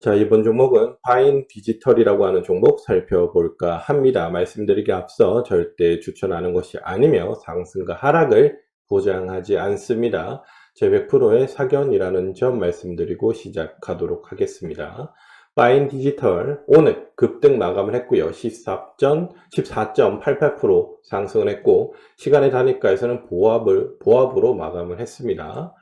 자, 이번 종목은 파인 디지털이라고 하는 종목 살펴볼까 합니다. 말씀드리기 앞서 절대 추천하는 것이 아니며 상승과 하락을 보장하지 않습니다. 제 100%의 사견이라는 점 말씀드리고 시작하도록 하겠습니다. 파인 디지털 오늘 급등 마감을 했고요. 14점, 14.88% 상승을 했고 시간의 단위가에서는 보합을 보합으로 마감을 했습니다.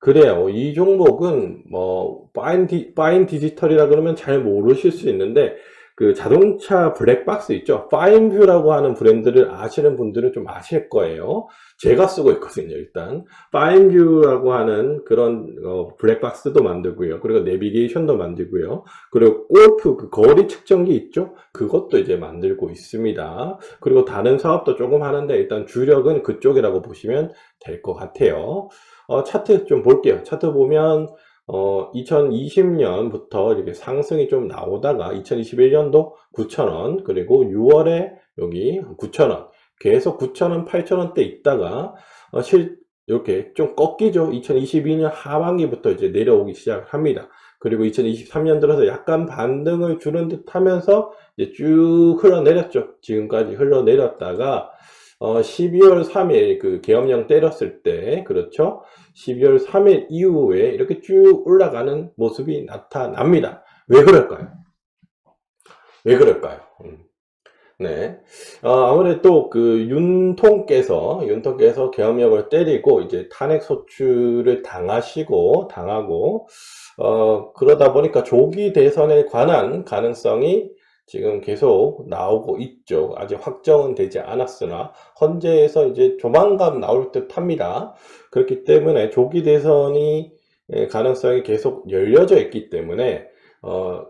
그래요. 이 종목은 뭐 파인, 디, 파인 디지털이라 그러면 잘 모르실 수 있는데 그 자동차 블랙박스 있죠. 파인뷰라고 하는 브랜드를 아시는 분들은 좀 아실 거예요. 제가 쓰고 있거든요. 일단 파인뷰라고 하는 그런 어, 블랙박스도 만들고요. 그리고 내비게이션도 만들고요. 그리고 골프 그 거리 측정기 있죠. 그것도 이제 만들고 있습니다. 그리고 다른 사업도 조금 하는데 일단 주력은 그쪽이라고 보시면 될 것 같아요. 어, 차트 좀 볼게요. 차트 보면 어, 2020년부터 이렇게 상승이 좀 나오다가 2021년도 9,000원 그리고 6월에 여기 9,000원 계속 9,000원, 8,000원대 있다가 어, 실 이렇게 좀 꺾이죠. 2022년 하반기부터 이제 내려오기 시작합니다. 그리고 2023년 들어서 약간 반등을 주는 듯 하면서 이제 쭉 흘러내렸죠. 지금까지 흘러내렸다가 어, 12월 3일 그 계엄령 때렸을 때 그렇죠? 12월 3일 이후에 이렇게 쭉 올라가는 모습이 나타납니다. 왜 그럴까요? 왜 그럴까요? 음. 네. 어, 아무래도 그 윤통께서 윤통께서 계엄령을 때리고 이제 탄핵 소추를 당하시고 당하고 어, 그러다 보니까 조기 대선에 관한 가능성이 지금 계속 나오고 있죠. 아직 확정은 되지 않았으나 헌재에서 이제 조만간 나올 듯 합니다. 그렇기 때문에 조기 대선이 가능성이 계속 열려져 있기 때문에 어,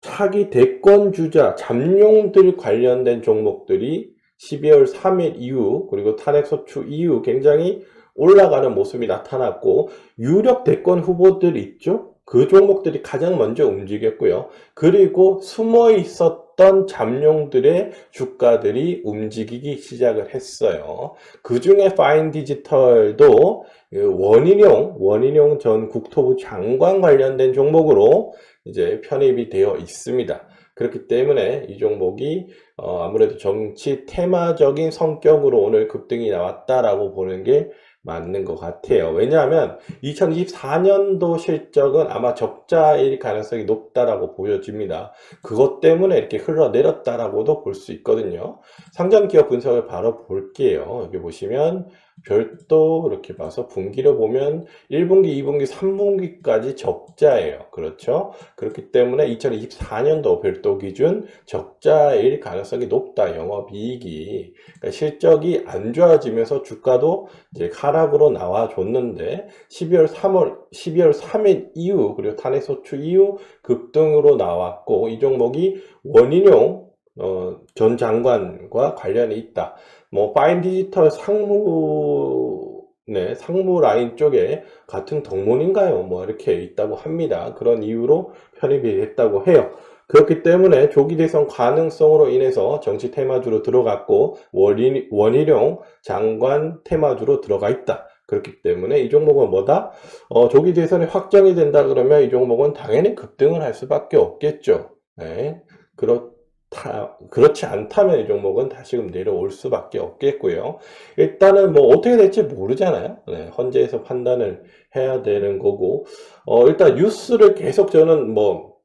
차기 대권 주자 잠룡들 관련된 종목들이 12월 3일 이후 그리고 탄핵 소추 이후 굉장히 올라가는 모습이 나타났고 유력 대권 후보들 있죠? 그 종목들이 가장 먼저 움직였고요. 그리고 숨어 있었던 잠룡들의 주가들이 움직이기 시작을 했어요. 그 중에 파인 디지털도 원인용, 원인용 전 국토부 장관 관련된 종목으로 이제 편입이 되어 있습니다. 그렇기 때문에 이 종목이 어 아무래도 정치 테마적인 성격으로 오늘 급등이 나왔다라고 보는 게 맞는 것 같아요. 왜냐하면 2024년도 실적은 아마 적자일 가능성이 높다라고 보여집니다. 그것 때문에 이렇게 흘러내렸다라고도 볼 수 있거든요. 상장 기업 분석을 바로 볼게요. 여기 보시면 별도 이렇게 봐서 분기를 보면 1분기, 2분기, 3분기까지 적자예요. 그렇죠? 그렇기 때문에 2024년도 별도 기준 적자일 가능성이 높다. 영업이익이. 그러니까 실적이 안 좋아지면서 주가도 이제 하락으로 나와줬는데 12월 3월, 12월 3일 이후 그리고 탄핵소추 이후 급등으로 나왔고 이 종목이 원인용 어, 전 장관과 관련이 있다. 뭐 파인 디지털 상무 네, 상무 라인 쪽에 같은 동문인가요? 뭐 이렇게 있다고 합니다. 그런 이유로 편입이 됐다고 해요. 그렇기 때문에 조기 대선 가능성으로 인해서 정치 테마주로 들어갔고 원인, 원희룡 장관 테마주로 들어가 있다. 그렇기 때문에 이 종목은 뭐다? 어, 조기 대선이 확정이 된다 그러면 이 종목은 당연히 급등을 할 수밖에 없겠죠. 네. 그렇 타, 그렇지 않다면 이 종목은 다시금 내려올 수밖에 없겠고요. 일단은 뭐 어떻게 될지 모르잖아요. 네, 헌재에서 판단을 해야 되는 거고, 어, 일단 뉴스를 계속 저는 뭐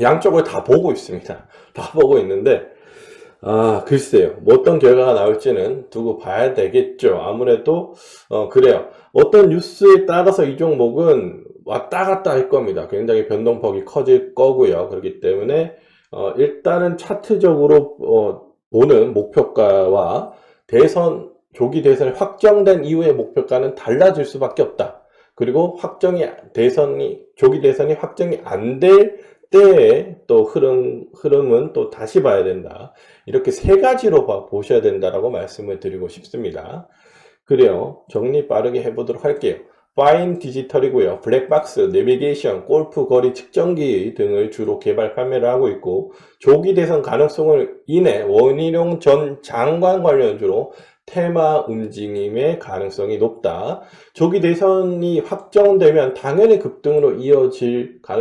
양쪽을 다 보고 있습니다. 다 보고 있는데, 아, 글쎄요. 뭐 어떤 결과가 나올지는 두고 봐야 되겠죠. 아무래도, 어, 그래요. 어떤 뉴스에 따라서 이 종목은 왔다 갔다 할 겁니다. 굉장히 변동폭이 커질 거고요. 그렇기 때문에, 어, 일단은 차트적으로 어, 보는 목표가와 대선 조기 대선이 확정된 이후의 목표가는 달라질 수밖에 없다. 그리고 확정이 대선이 조기 대선이 확정이 안 될 때의 또 흐름 흐름은 또 다시 봐야 된다. 이렇게 세 가지로 봐, 보셔야 된다라고 말씀을 드리고 싶습니다. 그래요. 정리 빠르게 해보도록 할게요. 파인 디지털이고요. 블랙박스, 내비게이션, 골프 거리 측정기 등을 주로 개발 판매를 하고 있고 조기 대선 가능성을 인해 원희룡 전 장관 관련주로 테마 움직임의 가능성이 높다. 조기 대선이 확정되면 당연히 급등으로 이어질 가능